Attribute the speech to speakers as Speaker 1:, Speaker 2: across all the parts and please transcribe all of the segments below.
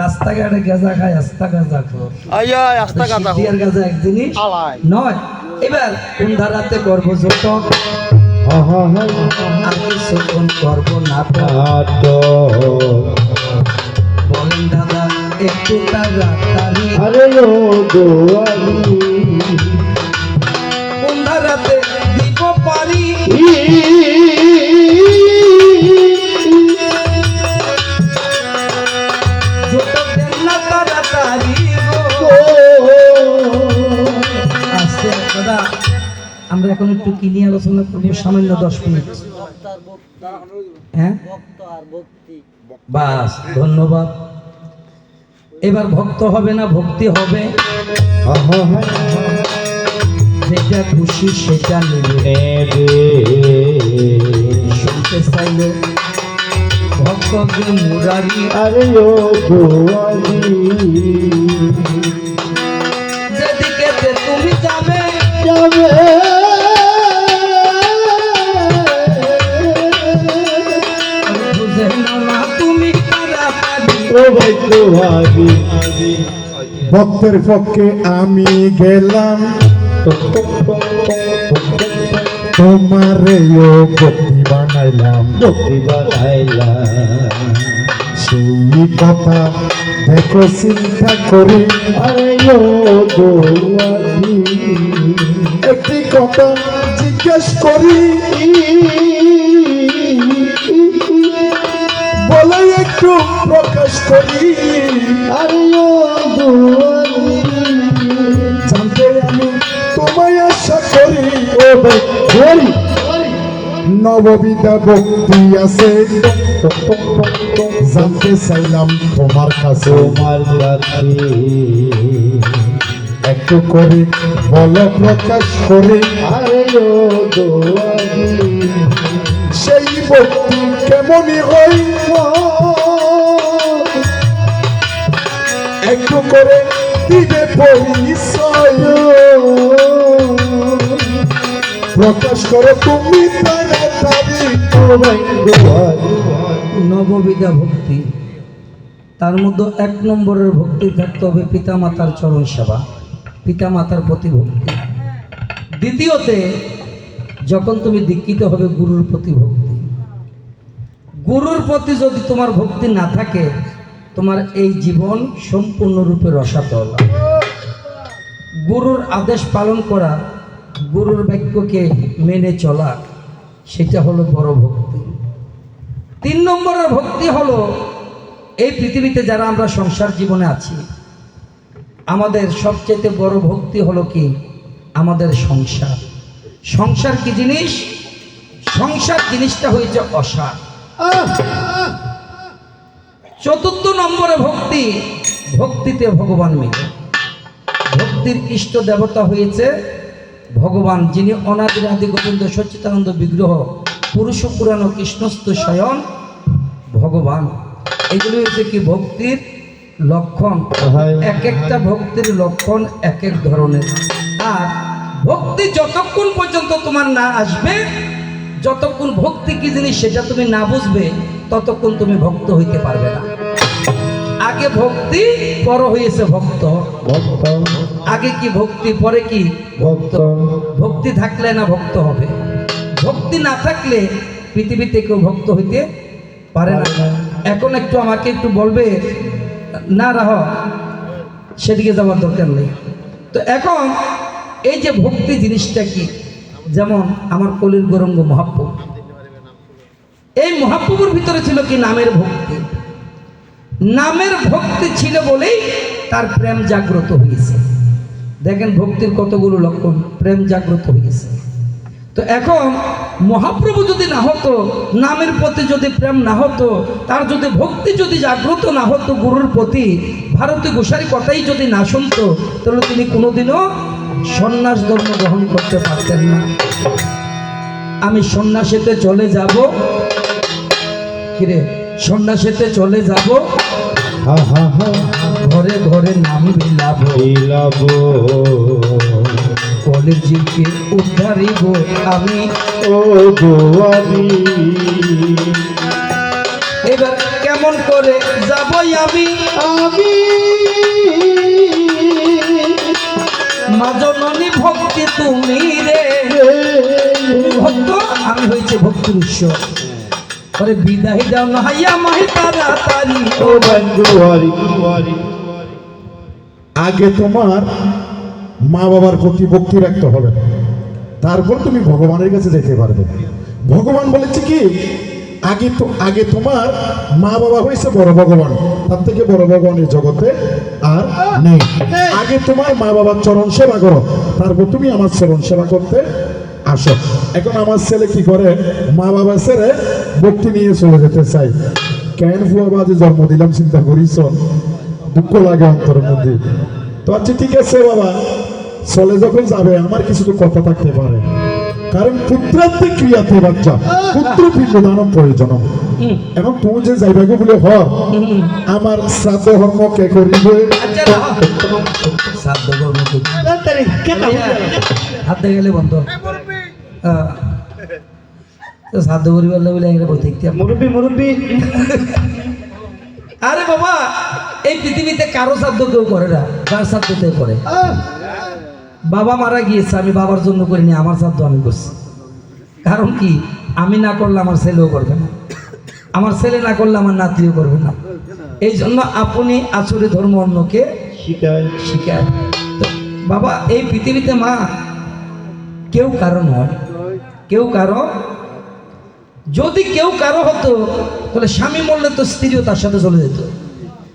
Speaker 1: রাস্তাঘাটে গেজা খায় আস্তা গাঁজা খোর।
Speaker 2: আস্তা কথা
Speaker 1: সিদ্ধিয়ার গাঁজা এক জিনিস নয়। এবার কোন ধারাতে করব যতক আমি শোষণ করব না বলেন দাদা একটু
Speaker 3: আরে
Speaker 1: কোন ধারাতে দিব পারি। কি নিয়ে আলোচনা করব? সামান্য দশ মিনিট। হ্যাঁ? বাস ধন্যবাদ। এবার ভক্ত হবে না ভক্তি হবে। যেটা খুশি সেটা নেবে। শুনতে চাইলে ভক্ত যে মুরারি।
Speaker 3: আরে ও
Speaker 1: যেদিকে তুমি যাবে
Speaker 3: যাবে। ভাই ভক্তের পক্ষে আমি গেলাম তোমার ভক্তি বানাইলাম ভক্তি বানাইলাম সেই কথা দেখো চিন্তা করি একটি কথা জিজ্ঞেস করি বলে একটু প্রকাশ করি আরে জানতে আমি তোমায় আশা করি। ও গোয়ালি নববিধা ভক্তি আছে। জানতে চাইলাম তোমার কাছে। তোমার একটু করে বল প্রকাশ করে। আরে সেই ভক্তি কেমনই হয়? একটু করে দিবে পরিচয়। প্রকাশ করো তুমি
Speaker 1: নববিধা ভক্তি। তার মধ্যে এক নম্বরের ভক্তি থাকতে হবে পিতামাতার চরণ সেবা, পিতামাতার প্রতি ভক্তি। দ্বিতীয়তে, যখন তুমি দীক্ষিত হবে গুরুর প্রতি ভক্তি। গুরুর প্রতি যদি তোমার ভক্তি না থাকে তোমার এই জীবন সম্পূর্ণরূপে রসাতল। গুরুর আদেশ পালন করা, গুরুর বাক্যকে মেনে চলা, সেটা হলো বড় ভক্তি। তিন নম্বরের ভক্তি হলো এই পৃথিবীতে যারা আমরা সংসার জীবনে আছি, আমাদের সবচেয়ে বড় ভক্তি হলো কি? আমাদের সংসার। সংসার কি জিনিস? সংসার জিনিসটা হয়েছে অসার। চতুর্থ নম্বরে ভক্তি ভক্তিতে ভগবান মিলে। ভক্তির ইষ্ট দেবতা হয়েছে ভগবান যিনি অনাদি আদি গোবিন্দ সচ্চিতানন্দ বিগ্রহ পুরুষ পুরাণ কৃষ্ণস্থ স্বয়ং ভগবান। এগুলি হচ্ছে কি ভক্তির লক্ষণ। এক একটা ভক্তির লক্ষণ এক এক ধরনের। আর ভক্তি যতক্ষণ পর্যন্ত তোমার না আসবে যতক্ষণ ভক্তি কি জিনিস সেটা তুমি না বুঝবে ততক্ষণ তুমি ভক্ত হইতে পারবে না। আগে ভক্তি পর হয়েছে ভক্ত।
Speaker 3: ভক্ত।
Speaker 1: আগে কি ভক্তি পরে কি?
Speaker 3: ভক্ত।
Speaker 1: ভক্তি থাকলে না ভক্ত হবে। ভক্তি না থাকলে পৃথিবীতে কেউ ভক্ত হইতে পারে না। এখন একটু আমাকে একটু বলবে না রাহ সেদিকে যাওয়ার দরকার নেই। তো এখন এই যে ভক্তি জিনিসটা কি? যেমন আমার কলির গরঙ্গ মহাপ্রভু। এই মহাপ্রভুর ভিতরে ছিল কি নামের ভক্তি? নামের ভক্তি ছিল বলেই তার প্রেম জাগ্রত হয়েছে দেখেন ভক্তির কতগুলো লক্ষণ, প্রেম জাগ্রত হয়েছে তো এখন মহাপ্রভু যদি না হতো, নামের প্রতি যদি প্রেম না হতো, তার যদি ভক্তি যদি জাগ্রত না হতো, গুরুর প্রতি, ভারতী গোসারি কথাই যদি না শুনতো, তাহলে তিনি কোনোদিনও সন্ন্যাস ধর্ম গ্রহণ করতে পারতেন না। আমি সন্ন্যাসেতে চলে যাব। কিরে সন্ন্যাসেতে চলে যাব? ঘরে ঘরে নাম বিলাব।
Speaker 3: বিলাব।
Speaker 1: কলের জীবকে উদ্ধারিব আমি।
Speaker 3: ও গোয়ালি
Speaker 1: এবার কেমন কেমন করে যাবই আমি?
Speaker 3: আমি
Speaker 1: মা ভক্তি তুমি রে। ভক্ত, আমি হয়েছে ভক্তির উৎস পরে বিদায় দাও না হাইয়া মাহি তাড়াতাড়ি।
Speaker 3: ও বন্ধু হরি। আগে তোমার মা বাবার প্রতি ভক্তি রাখতে হবে। তারপর তুমি ভগবানের কাছে যেতে পারবে। ভগবান বলেছে কি? আগে তো আগে তোমার মা বাবা হয়েছে বড় ভগবান। তার থেকে বড় ভগবান এই জগতে আর নেই। আগে তোমার মা বাবার চরণ সেবা করো তারপর তুমি আমার চরণ সেবা করতে আসো। এখন আমার ছেলে কি করে? মা বাবা ছেড়ে ভক্তি নিয়ে চলে যেতে চাই কেন ফুয়া বাজে জন্ম দিলাম চিন্তা করিস? দুঃখ লাগে অন্তরের মধ্যে। তো আচ্ছা ঠিক আছে বাবা। চলে যখন যাবে আমার কিছু তো কথা থাকতে পারে। কারণ পুত্রাত্মে ক্রিয়াতে বাচ্চা পুত্র পিণ্ড দানম প্রয়োজন এবং তুমি যে যাইবাকে বলে হ আমার শ্রাদ্ধ ধর্ম কে করিবে?
Speaker 1: আচ্ছা শ্রাদ্ধ করি। হাত গেলে বন্ধ। শ্রাদ্ধ করিবার বলে এখানে বই দেখতে
Speaker 2: মুরব্বী মুরব্বী।
Speaker 1: আরে বাবা এই পৃথিবীতে কারও শ্রাদ্ধ কেউ করে না যার শ্রাদ্ধ কেউ করে? বাবা মারা গিয়েছে আমি বাবার জন্য করিনি আমার শ্রাদ্ধ আমি করছি। কারণ কি? আমি না করলে আমার ছেলেও করবে না। আমার ছেলে না করলে আমার নাতিও করবে না। এই জন্য আপনি আসলে ধর্ম অন্যকে
Speaker 3: শিখায়।
Speaker 1: শিকার বাবা এই পৃথিবীতে মা কেউ কারও নয়। কেউ কারও যদি কেউ কারও হতো তাহলে স্বামী মরলে তো স্ত্রীও তার সাথে চলে যেত।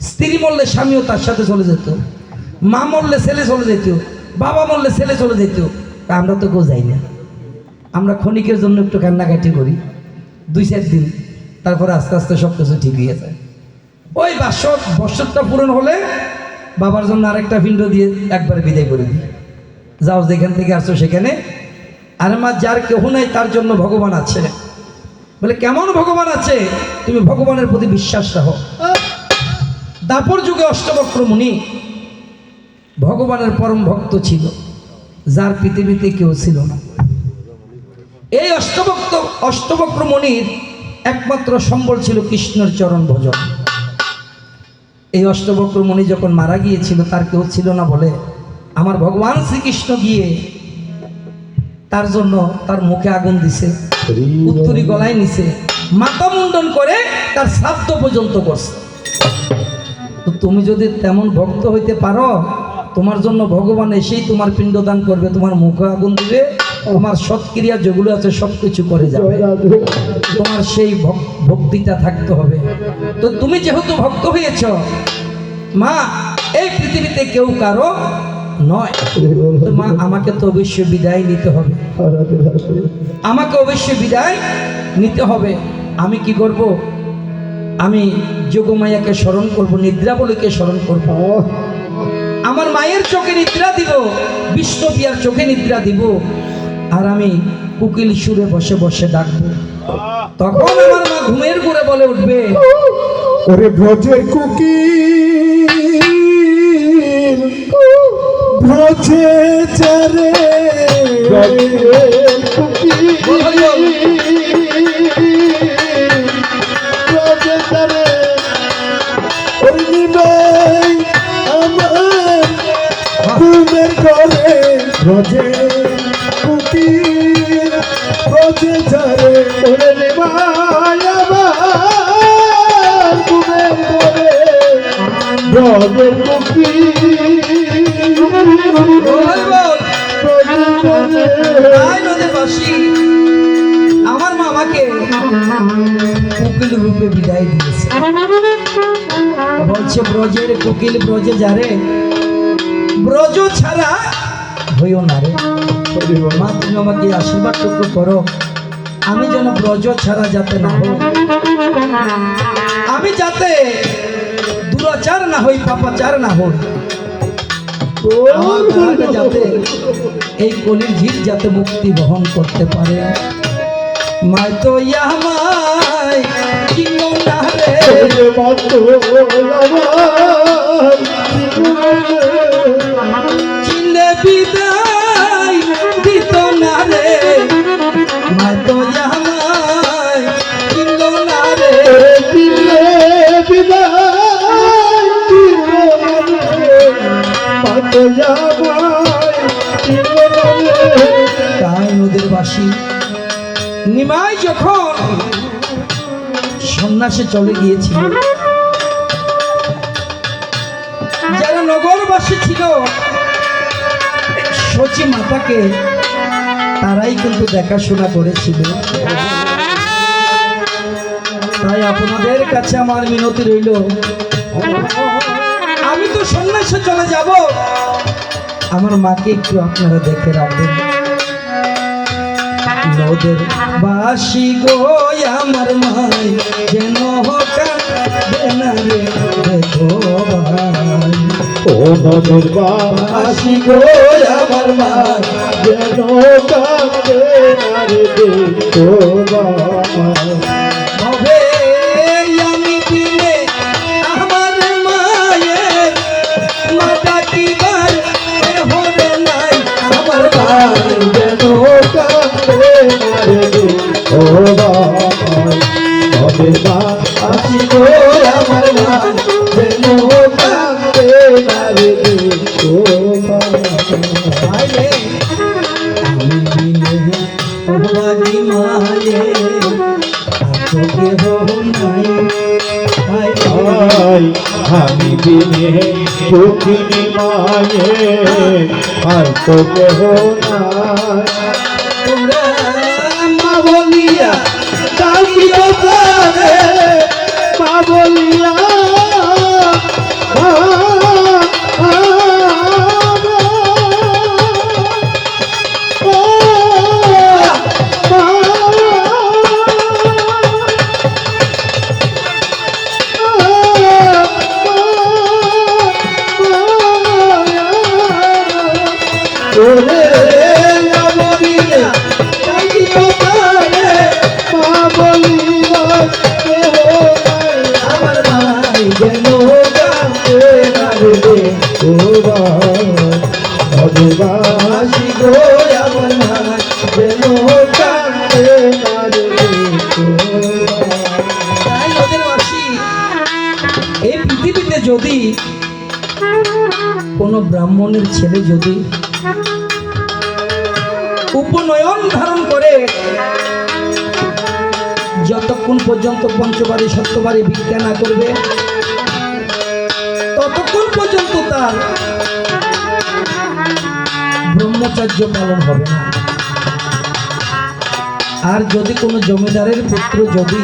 Speaker 1: স্ত্রী মরলে স্বামীও তার সাথে চলে যেত। মা মরলে ছেলে চলে যেত। বাবা মরলে ছেলে চলে যেত তা আমরা তো যাই না। আমরা ক্ষণিকের জন্য একটু কান্নাকাটি করি। দুই চার দিন, তারপরে আস্তে আস্তে সব কিছু ঠিক হয়ে যায়। ওই বাসর বৎসরটা পূরণ হলে বাবার জন্য আরেকটা পিণ্ড দিয়ে একবার বিদায় করে দিই। যাও যেখান থেকে আসছো সেখানে। আর মা যার কেহ নাই, তার জন্য ভগবান আছে। বলে, কেমন ভগবান আছে? তুমি ভগবানের প্রতি বিশ্বাস রাখো। দাপর যুগে অষ্টবক্র মুনি ভগবানের পরম ভক্ত ছিল, যার পৃথিবীতে কেউ ছিল না। এই অষ্টভক্ত, অষ্টবক্র মুনির একমাত্র সম্বল ছিল কৃষ্ণের চরণ ভজন। এই অষ্টবক্র মুনি যখন মারা গিয়েছিল, তার কেউ ছিল না বলে আমার ভগবান শ্রীকৃষ্ণ গিয়ে তার জন্য তার মুখে আগুন দিছে, উত্তরি গলায় নিছে, মাথা মুন্ডন করে তার শ্রাদ্ধ পর্যন্ত করছে। তো তুমি যদি তেমন ভক্ত হইতে পারো তোমার জন্য ভগবান এসেই তোমার পিণ্ডদান করবে, তোমার মুখে আগুন দিবে, তোমার সৎক্রিয়া যেগুলো আছে সব কিছু করে যাবে। তোমার সেই ভক- ভক্তিটা থাকতে হবে। তো তুমি যেহেতু ভক্ত হয়েছ, মা, এই পৃথিবীতে কেউ কারও নয়। মা, আমাকে তো অবশ্যই বিদায় নিতে হবে। আমাকে অবশ্যই বিদায় নিতে হবে। আমি কি করব? আমি যোগমায়াকে স্মরণ করব, নিদ্রাবলীকে স্মরণ করব। আমার মায়ের চোখে নিদ্রা দিব বিষ্ণুপিয়ার চোখে নিদ্রা দিব আর আমি কুকিল সুরে বসে বসে ডাকবো। তখন আমার মা ঘুমের করে বলে উঠবে
Speaker 3: ওরে ব্রজের কুকিল ব্রজে চারে। ব্রজে ব্রজে কুকিল ব্রজে চারে ওরে নিবাই আমার ঘুমের ঘরে ব্রজে।
Speaker 1: আমার মা আমাকে কোকিল রূপে বিদায় দিয়েছে বলছে, ব্রজের কোকিল ব্রজে যারে ব্রজ ছাড়া হইও না রে। মা, তুমি আমাকে আশীর্বাদটুকু করো। আমি যেন ব্রজ ছাড়া যাতে না হই। আমি যাতে দুরাচার না হই, পাপাচার না হই। আমার যাতে এই কলির ঝিল যাতে মুক্তি বহন করতে পারে। মায় তো ইয়ামাই চিনো না রে। নিমাই যখন সন্ন্যাসে চলে গিয়েছিল, যারা নগরবাসী ছিল সচি মাতাকে তারাই কিন্তু দেখাশোনা করেছিল। তাই আপনাদের কাছে আমার মিনতি রইল সন্ন্যাসে চলে যাব। আমার মাকে একটু আপনারা দেখে রাখবেন। নদের বাসি গো, আমার মাই যেন বাসি গো, আমার মাই
Speaker 3: যেন না রে দেখো বাবা
Speaker 1: বাসি গো আমার মাই যেন
Speaker 3: কাঁদে না রে
Speaker 1: আমি বিনে
Speaker 3: দুঃখিনী মায়ে আর তো কেহ নাই ডাকি দোকানে মা বলিয়া
Speaker 1: বাসি এই পৃথিবীতে যদি কোনো ব্রাহ্মণের ছেলে যদি উপনয়ন ধারণ করে, যতক্ষণ পর্যন্ত পঞ্চবাড়ি সত্যবাড়ি ভিক্ষা করবে ততক্ষণ পর্যন্ত তার ব্রহ্মচর্য পালন হবে না। আর যদি কোনো জমিদারের পুত্র যদি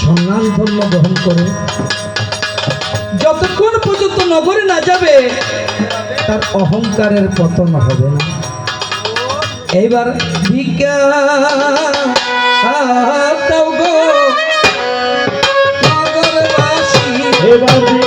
Speaker 1: সন্ন্যাস ধর্ম গ্রহণ করে, যতক্ষণ পর্যন্ত নগরে না যাবে, তার অহংকারের পতন হবে না। এইবার নগরবাসী।
Speaker 3: এবার